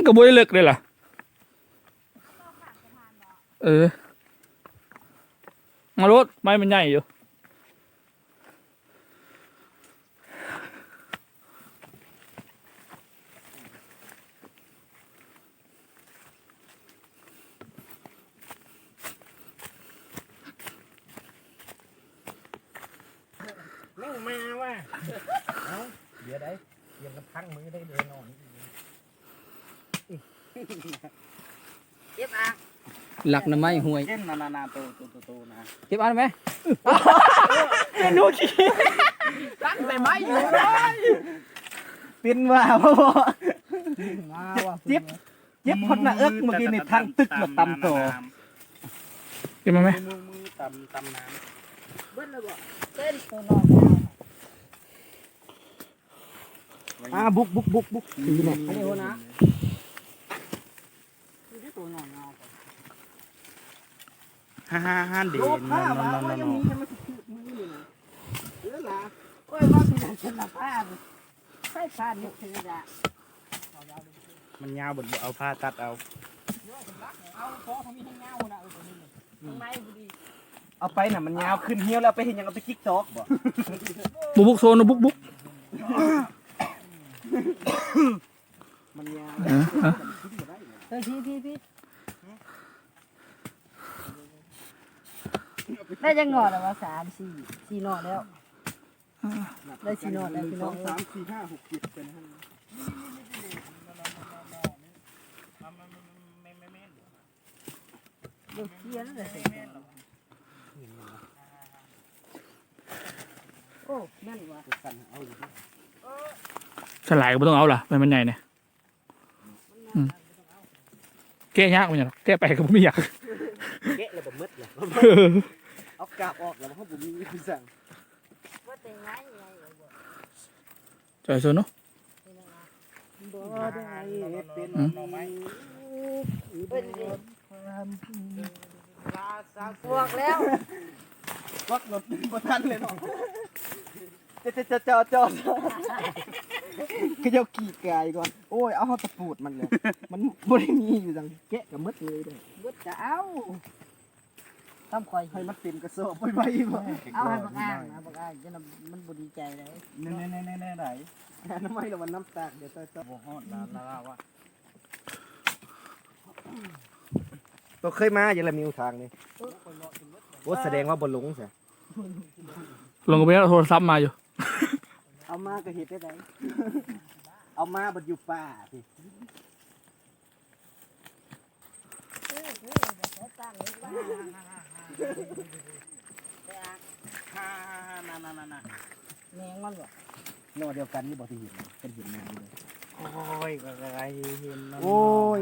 มันก็บ่ได้เลิกเลยล่ะ เออ มารถไม้มันใหญ่อยู่ แม่งมาว่ะเอาเดี๋ยวได้เดี๋ยวมันพังมือได้เดินนอน เจ็บอะหลักน้ำไม้ห่วยเช่นนานานาโตโตโตโตนะเก็บอันไหมเป็นดูขี้ตั้งแต่ไม้อยู่เป็นว่าพ่อมาว่ะเจ็บเจ็บพดหน้าเอิกเมื่อกี้นี่ทางตึกแล้วตำโตกินมาไหมมือมือตำตำน้เบิ้ลเลยบ่เต้นตัวนอนำอ่าบุกบุกบุกบุกทีเนี่ยอันนี้หัวนะนี่ ตัวนอนเงาฮ่าฮ่าฮ่าเด่นนอนนอนนอนนอมือนี่นะเออล่ะโอ้ยว่าพี่นั่นฉันะผ้าใส่ผ้าเนี่ยเธอจ้ะมันยาวบดเอาผ้าตัดเอาเอาขอเขามีให้เงานะเออตัวนี้ทำไมพอดีเอาไปน่ะมันยาวขึ้นเหี้ยวแล้วไปเห็นยังเอาไปคิกจอกบ่บุกบุกโซนบุกบุกมันยาว เออเออเออพี่พี่พี่ได้ยังหนอดแล้วว่าสามสี่สี่หนอดแล้ว ได้สี่หนอดแล้วพี่น้องสามสี่ห้าหกเจ็ดเป็นห้าเดี๋ยวเคียนเลยโอ้แม่นว่ะสั่นเอาอยู่ฉลายก็ไม่ต้องเอาล่ะไม้มันใหญ่เนี่ย อืมแก้ยากมันอย่างแก้ไปก็ไม่อยากเกะแล้วบ่มืดเลยเออเอากาบออกแล้วเพราะผมมีคำสั่งว่าแต่งไงไงบ่จอยโซนเนาะบ่ได้เป็นอืมหน่อไม้เป็นดิพวกแล้ววักรถบ่ทันเลยเนาะจะจะจะจอจอ ก็เจ้าขี่กายก่อน โอ้ย เอาเฮาตะปูดมันเลย มันบ่ได้มีอยู่จังแกะกับมดเลยเด้อบุดจะเอาทำคอยให้มันเต็มกระสอบไปไว้บ่เอาให้บักอ่างนะบักอ่างจะนำมันบุดีใจเลยแน่ๆๆๆๆไหนน้ำไม้ละมันน้ำตากเดี๋ยวต่อๆบ่ฮอดลาลาว่าตัวเคยมาอย่าละมีทางนี่โอ้แสดงว่าบ่หลงซะลงไปแล้วโทรศัพท์มาอยู่ เอามาก็เฮ็ดได้ไดเอามาบัดอยู่ป่าพี่ฮ่านานานานาแมงมันบ่โน่เดียวกันนี่บอกที่เห็นเป็นเห็นน้ำเลยโอ้ยก็ไรเห็นโอ้ย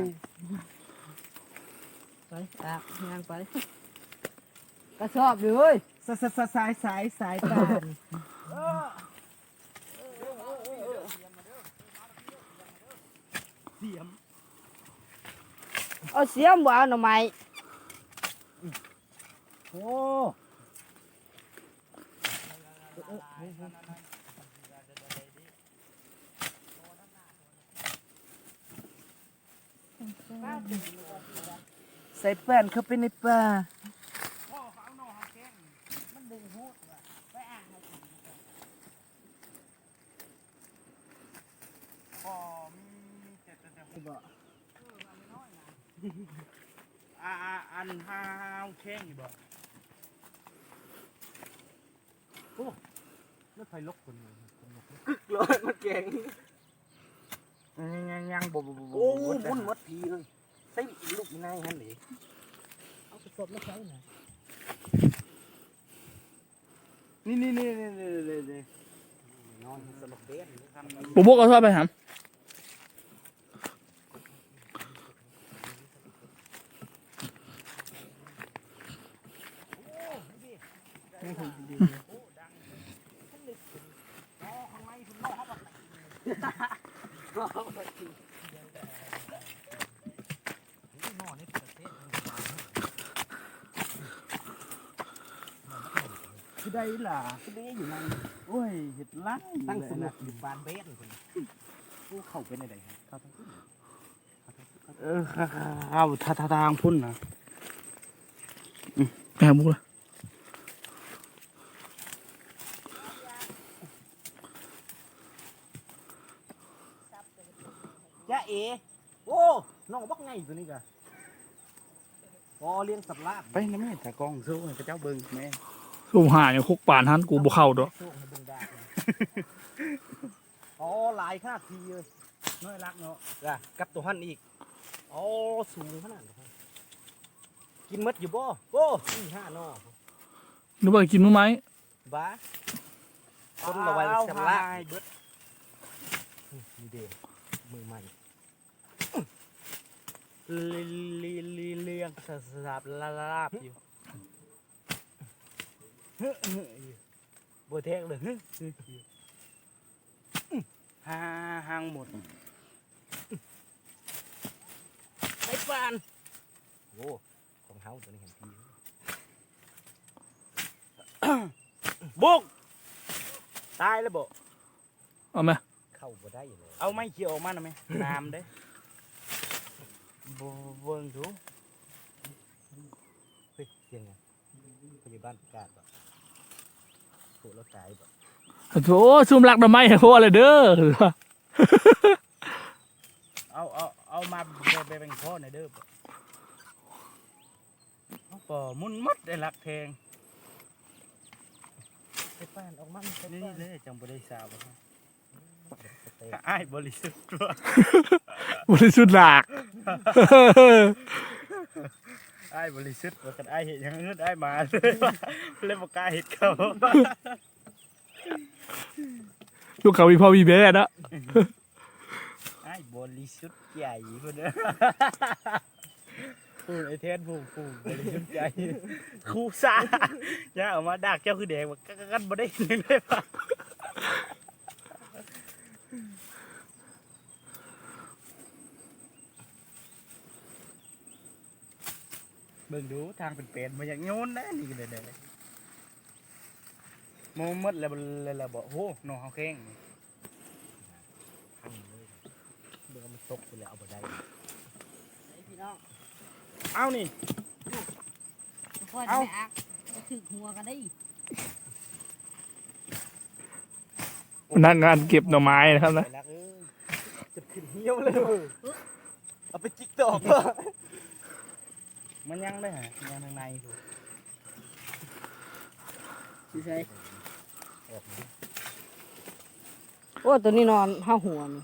ไปตากงานไปกระสอบเลยสายสายสายสายตา เอาเสียมบ่เอาหน่อไม้โอ้ใส่แป้นเข้าไปในป่า อ่าอันห้าแข้งอยู่บ่โอ้ไม่ไฟลกคนเลยกึกเลยมันแกงยังยังบ่บ่บ่โอ้มุนมดทีเลยใส่ลูกนายฮันเลยเอากระสอบมาใส่ไหน่อยนี่นี่นี่นี่นี่นี่นอนสลบเบนทำบุกบุกเอาโทรศัพท์ไปหาม คือได้ล่ะคือได้อยู่นั่นโอ้ยเห็ดลังตั้งสนุกอยู่บ้านเบนคนผู้เข้าไปในใดเข้าทั้งขึ้นเขาเออเข้าทาทางพุ่นนะแม่บุกเลย ยะเอโอ้น้องบักไงตัวนี้กะ พอเลี้ยงสับลาบไปนะแม่ตากล้องสู้ให้พระเจ้าเบิ่งแม่สูงหาอย่างคุกป่านหันกูบ่เข้าดอกโชคให้เบิ่งได้อ๋อหลายขนาดทีเลยน้อยรักเนาะจ้ะกับตัวหันอีกอ๋อสูงขนาดนั้นกินหมดอยู่บ่โอ้สี่ห้านอนึกว่ากินมื้อไหมบ้าคนละไว้สับลาบเบิดนี่เด้มือใหม่ ลีลีลีเลียงสสับลาลาบอยู่บ่แทกเลยฮ่าห่างหมดไปปานโอ้ของเฮาตัวนี้เห็นทีบุกตายแล้วบ่เอาไหมเข้าบ่ได้เลยเอาไม้เขียวออกมาหน่อยไหมน้ำเด้ บ่เบิ่งดูเฮ้ยเสียงไงพยาบาลประกาศบ่โหแล้วตายบ่โอ้ซุ่มรักดอกไม้ให้โหเลยเด้อเอาเอาเอามาไปเป็นพ่อในอยเด้อบ่เอาป่อมุนมัดได้หลักแทงไปปานออกมาไปนี่ปานเลยจังบ่ได้สาวบ่ครับเตะ อ้ายบริสุทธิ์ตัวบริสุทธิ์หลากอ้ายบริสุทธิ์ว่ากันอ้ายเห็นอย่างอื่นอ้ายมาเลยว่าเลยบ่กล้าเฮ็ดเขาลูกเขามีพ่อมีแม่นะอ้ายบริสุทธิ์ใจพุ่นเด้อพูดไอ้แทนผู้ผู้บริสุทธิ์ใจครูซ่าอย่าเอามาดักเจ้าคือแดงว่ากันบ่ได้หนึงเลยว่ะ เบิ่งดูทางเป็นเป็นมาอย่างโยนนะนี่ก็ได้ได้มองหมดแล้วบ่แล้วแล้วบ่โหน้องเฮาแข้งพังเลยเดี๋ยวมันตกไปแล้วเอาบ่ได้พี่น้องเอานี่ค่อยเอ้าไม่อักถึกหัวกันได้พนักงานเก็บหน่อไม้นะครับนะไปรักเอ้ยจะขึ้นเหี้ยวเลยเอาไปจิกตอกบ่ มันยังได้ฮะยังทางในอยู่สิใช่โอ้ตัวนี้นอนห้าหัวนี่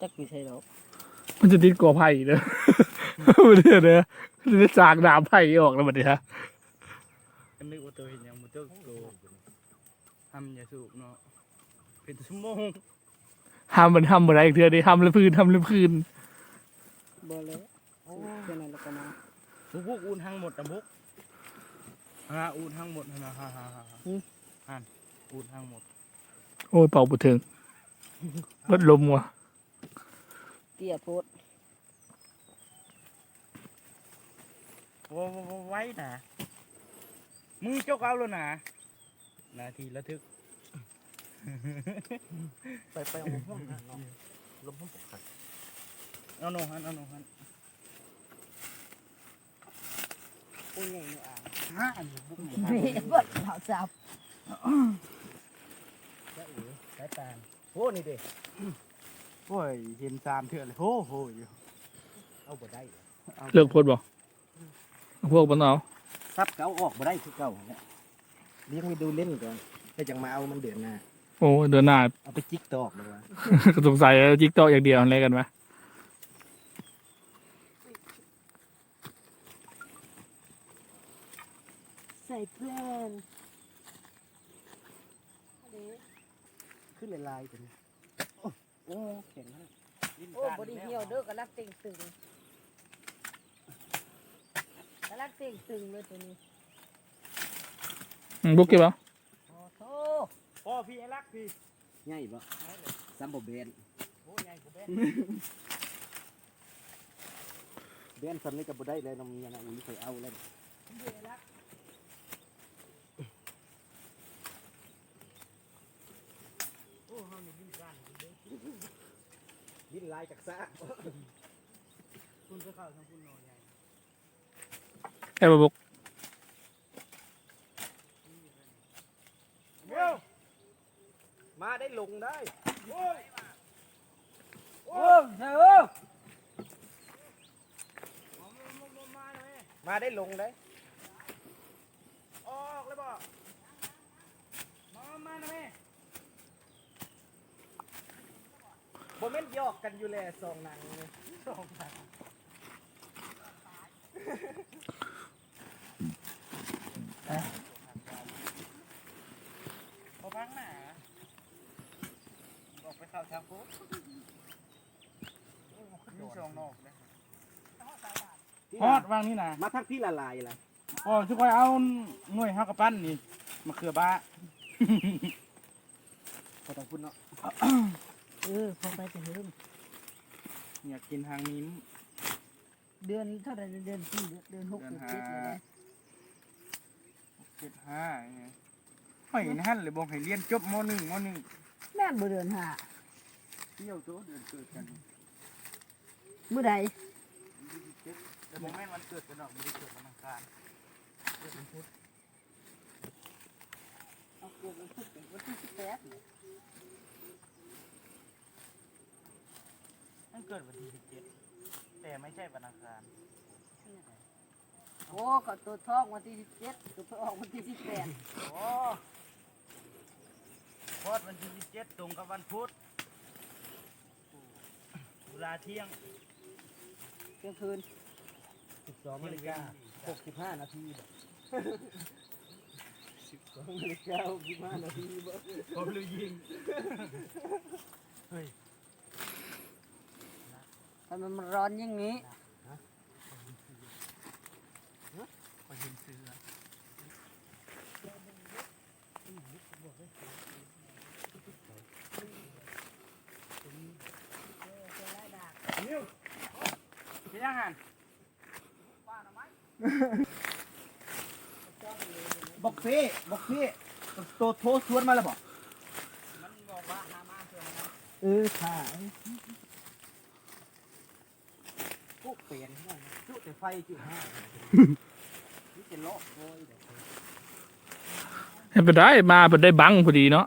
จักกี่ใช่แล้วมันจะติดกอไผ่เด้อมันเนี่ยเด้อมันจะสากดาบไผ่ออกแล้วบัดนี้ฮะอันนึกว่าตัวเห็นยังมุตัวโตทำอย่าสูบเนาะเป็นชั่วโมงห้ามมันห้ามอะไรอีกเทื่อนี้ห้ามละพื้นห้ามละพื้นบ่เลยโอ้แค่นั้นแล้วก็มา ทุกพวกอุ่นทั้งหมดนะพวกฮ่าอุ่นทั้งหมดนะฮ่าฮ่าฮ่าฮ่าอุ่นทั้งหมด โอ้ยเป่าบุถึงรถลมว่ะเตี้ยโพดว้าว้าไว้นะมึงเจ้าเอาแล้วนะนาทีระทึก ไปไปเอาห้องนั่นเนาะลมห้องปกขัดเอาโนฮันเอาโนฮัน โอ้ยใหญ่อยู่อ่างฮ่าอันนี้บุกหมดนี่บ่เหล่าจับจ้าเอ๋สายตาลโอ้นี่เด้โอ้ยเห็นสามเถื่อเลยโอ้โหอยู่เอาบ่ได้เลิกโพดบ่พวกมันเอาซับเก่าออกบ่ได้คือเก่าเนี่ยเลี้ยงไปดูเล่นก่อนแล้วจังมาเอามันเดือนหน้าโอ้เดินหน้าเอาไปจิกตอกเลยวะสงสัยจิกตอกอย่างเดียวอะไรกันวะ ใส่เพื่อนขึ้นลายๆตัวนี้โอ้แข็งมากโอ้บไดีเหี่ยวเด้อกระลักเต่งตึงกระลักเต่งตึงเลยตัวนี้อืมบุกเก็บเอาโอ้โหพ่อพี่ไอ้รักพี่ใหญ่บ่ซัมบ่เบนโอ้ยใหญ่กว่าแบนเบนซัมนี่ก็บ่ได้เลยน้องมีอันนะอุ้ยเคยเอาเลย ดิ้นลายจากซากคุณไปเข้าทางคุณหน่อยใหญ่ไอ้บบุกเดี๋ยวมาได้ลงได้โอ้ยโอ้ใช่โอ้มามามามาเลยมาได้ลงได้ออกเลยบ่มามาหน่อย บ่แม่นหยอกกันอยู่แลสองนางนี่สองสามพอพักหนาออกไปเข้าทางปุ๊บมีสองนอกเลยฮอดวางนี่นะมาทักพี่ละลายล่ะอ๋อช่วยเอาหน่วยฮักกระปั้นนี่มะเขือบ้าขอต้องพูดเนาะ เออพอไปจะเริ่มอยากกินทางนี้เดือนเท่าไหร่เดือนสี่เดือนหกเดือนเจ็ดเลยนะเจ็ดห้าไงไม่เห็นหันเลยบอกให้เรียนจบมหนึ่งมหนึ่งแม่นบ่เดือนห้าเที่ยวโตเดือนเกิดกันมื้อใดแต่บอกแม่นวันเกิดกันดอกไม่ได้เกิดวันอังคารเกิดวันพุธเอาเกิดวันพุธวันที่สิบแปด มันเกิดวันที่สิบเจ็ดแต่ไม่ใช่วันอังคารโอ้ก็ตัวท้องวันที่สิบเจ็ดตัวออกวันที่สิบแปดโอ้พอดวันที่สิบเจ็ดตรงกับวันพุธเวลาเที่ยงเที่ยงคืน12นาฬิกา65นาที12นาฬิกา65นาทีบ่พบเลยยิง ทำไมมันร้อนอย่างนี้พอเห็นเสือนิ้วเป็นยังไงบอกเฟ่บอกเฟ่ตัวโทรสวนมาแล้วบ่มันบอกว่าหามาเสือนะเออค่ะ เปลี่ยนจุแต่ไฟจุห้านี่จะโลกโว้ยให้ไปได้มาไปได้บังพอดีเนาะ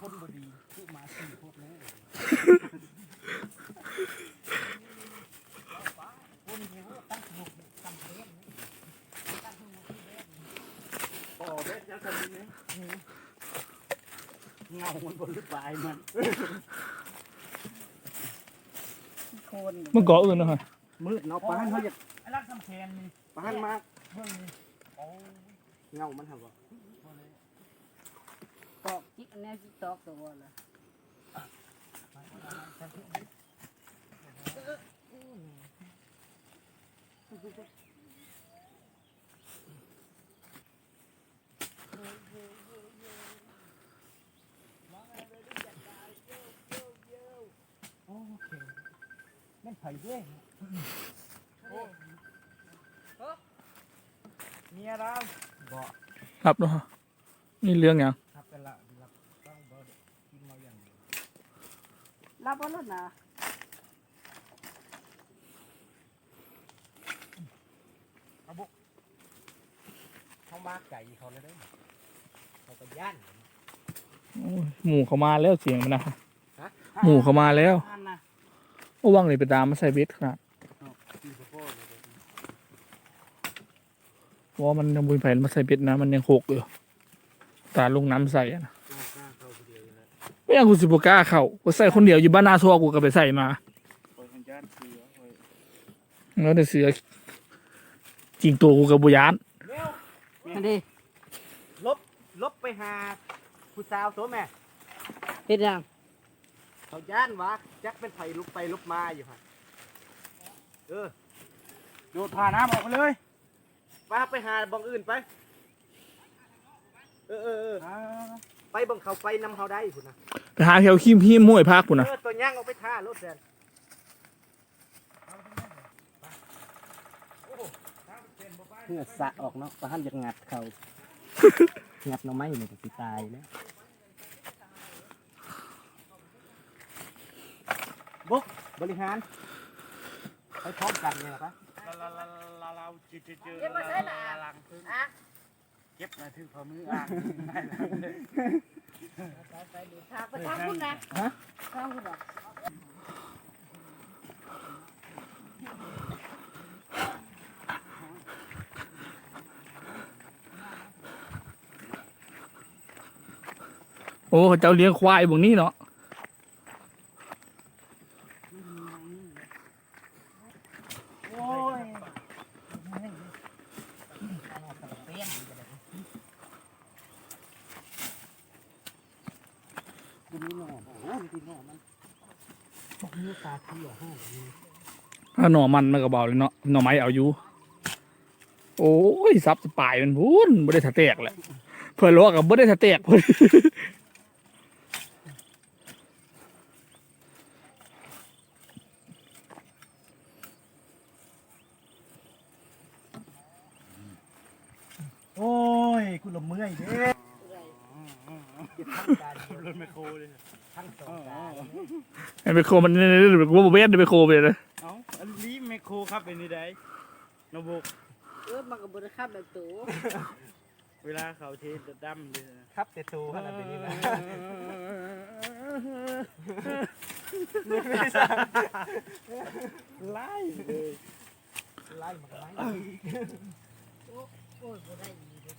คนบดีจุมาสี่พวกนี้เงหกตั้งเล่นโอ้เบ็ดยังคนนี้เงามันบนลึกปลายมัน คนเมื่อก่อนอื่นเนาะมืดเนาะปานเขาอยากไอ้รักสำแพงนี่ปานมากเรื่องนี้โอ้เงามันทำบ่ตอกจิกแน่จิตอกตัวละ โอเคแม่นไผ่ ด้วยเมียเราบ่รับเนาะนี่เรื่องหยังครับกันละรับต้องบ่กินมาอย่างเดียวรับบ่รถนะเขามาไก่เขาเลยเด้อเขาก็ย่านโอ้ยหมู่เขามาแล้วเสียงมันนะฮะหมู่เขามาแล้วอันนะ โอ้ว่างเลยไปตามมาใส่เบ็ดครับตีโป้เลยเพราะว่ามันยังบุญไผ่มาใส่เบ็ดนะมันยังหกอยู่ตาลงน้ำใส่อะนะกล้ากล้าเข้าคนเดียวอยู่แล้วไม่อยากกูสิบกล้าเข้ากูใส่คนเดียวอยู่บ้านนาทัวกูก็ไปใส่มาคอยสัญญาณเสือคอยแล้วแต่เสือจริงตัวกูกับบุยานเร็วอันนี้ลบลบไปหาผู้สาวตัวแม่เฮ็ดยัง เขาย่านวะจักเป็นไผ่ลุกไปลุกมาอยู่ฮะเออโดดผ่าน้ำออกไปเลยป้าไปหาบังอื่นไป เออเออเอออ่าไปบังเขาไปนำเขาได้พุ่นนะไปหาแถวขี้มพี่มวยพักกูนะเออตัวย่างเอาไปท่ารถแซนเพื่อสะออกเนาะประหันอยากงัดเขา งัดหน่อไม้เนี่ยก็สิตายแล้ว บุกบริหารไปพร้อมกันเนี่ยปะลาลาลาลาลาจืดจืดจืดเก็บมาใส่หนาลังพึ่งอะเก็บมาถึงพอมืออ่างได้ลังเลยไปไปดูทางไปทางคุณนะทางคุณหรอโอ้ เจ้าเลี้ยงควายบงนี้เนาะ โอ้ย กูมีหน่อโอ้มีหน่อมันบอกมีตาเที่ยวห้า ถ้าหน่อมันมันก็เบาเลยเนาะหน่อไม้เอาอยู่ โอ้ยซับสปายมันพูนไม่ได้สะแตกแหละเพื่อนลวกกับไม่ได้สะแตกเพื่อนโอ้ยกูละเมื่อยเด้เก็บทั้งการรถไมโครเลยทั้งสองการไอ้ไมโครมันเนี่ยกูบอกเวทไมโครไปเลย ครครับเป็นนี่ได้นบุก เออมันก็บริคับแบบตัวเวลาเขาเทสจะดำเลยนะครับแต่ตัวขนาดนี้นะไล่เลยไล่มันก็ไล่โอ้ยบ่ได้อีกเลย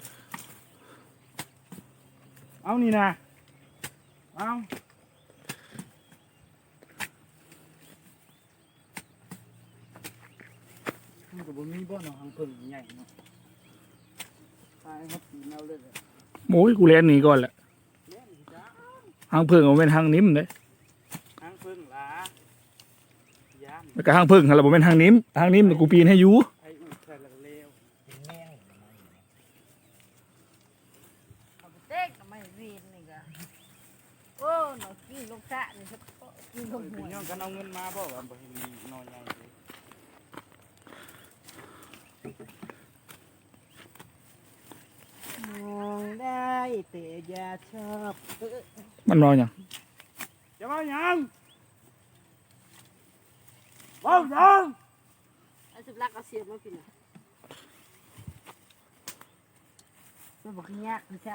เอานี่นะเอา มันก็บ่มีบ่เนาะทางเพิ่งใหญ่เนาะตายครับปีนเอาเลยโอ้ยกูเล่นหนีก่อนแหละเล่นจ้าทางพึ่งมันเป็นทางนิ่มเลยทางเพิ่งหลาย่านแล้วก็ทางพึ่งเราบอกเป็นทางนิ่มทางนิ่มแต่กูปีนให้อยู่ ไอ้อูดใส่ละเลว เป็นแม่ง เอาไปเต็กทำไมเวียนนี่ก็โอ้หนูกินลูกสะนี่ครับกิน เป็ ข้าวน หัว ย้อนกันเอาเงินมาบ่ว่าบ่เห็นมีน้อยใหญ่เลย มองได้แต่อย่าชอบเออ มันนอนอย่าง จะมาหยังว้าวยังไอ้สุดรักเอาเสียบมากินน่ะมันบอกเนี้ยมันจ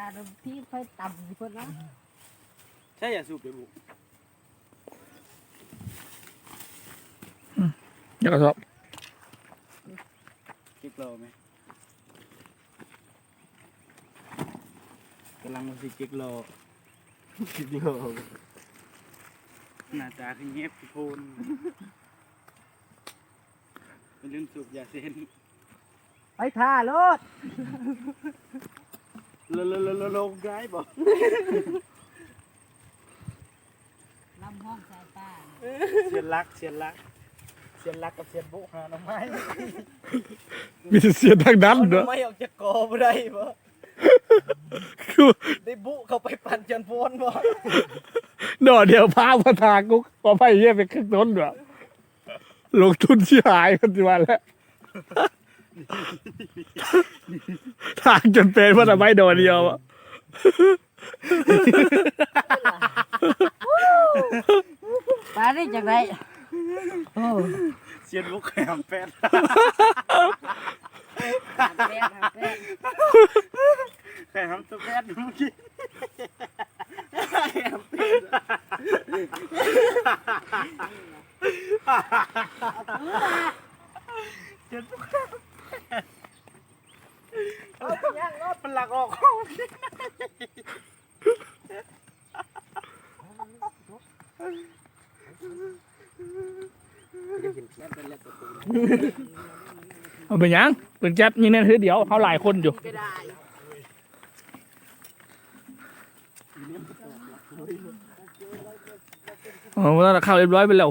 ะเอาที่ไฟต่ำสิเพิ่นนะใช่อย่าสูบเดี๋ยวบุอยากกระสอบคิดเราไหมกำลังสิเก็กโลคิดเดียวหน้าตาคือเงียบพี่พูนเป็นเรื่องสูบยาเส้นไปท่ารถลลลลลงได้บ่ลำห้องสายตาเสียนรักเสียนรักเสียนรักกับเสียนบุหาหน่อไม้มีแต่เสียงทางดันเอาหเด้น่ออไม้ออกจากกอบ่ได้บ่ คือได้บุเข้าไปปั่นจนโพนบ่ดอกเดียวพาพาทางกูพอไปเยี่ยไปขึ้นต้นด้วยลงทุนที่หายกันทีวันแล้วทางจนเป็นว่าทำไมโดนเดียวอะปลาได้จากไรโอ้เสียนบุกแขมแปดหาแป้งหาแป้งแขมตัวแปดเมื่อกี้เสียนบุกเอาย่างรอบมันหลักออกเอาเป็นหยังเป็นแจ๊บยิงแน่นทีเดียวเขาหลายคนอยู่ ก็ได้อ๋อแล้วเข้าเรียบร้อยไปแล้ว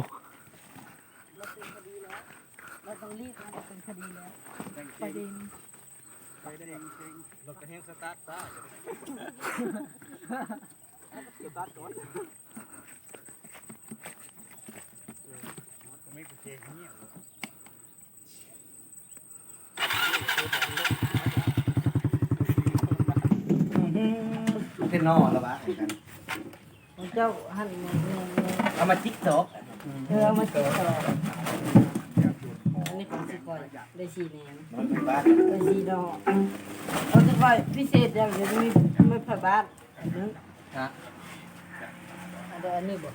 เราต้องรีบนะเราเป็นคดีแล้วประเด็นไปได้เองเองรถกระแหงสตาร์ทซ่าสตาร์ทก่อนไม่กูเจ๊เงี้ยเต้นนอแล้ววะเจ้าหันเงินเงินเงิน เอามาจิ๊กซอกเออมาติดต่อโอ้ได้สีแหนมมันเป็นบ้านได้สีดอกเอาจะไปพิเศษอย่างเดียวมีไม่ผ่าบ้านนึงฮะอันเดียวอันนี้บ่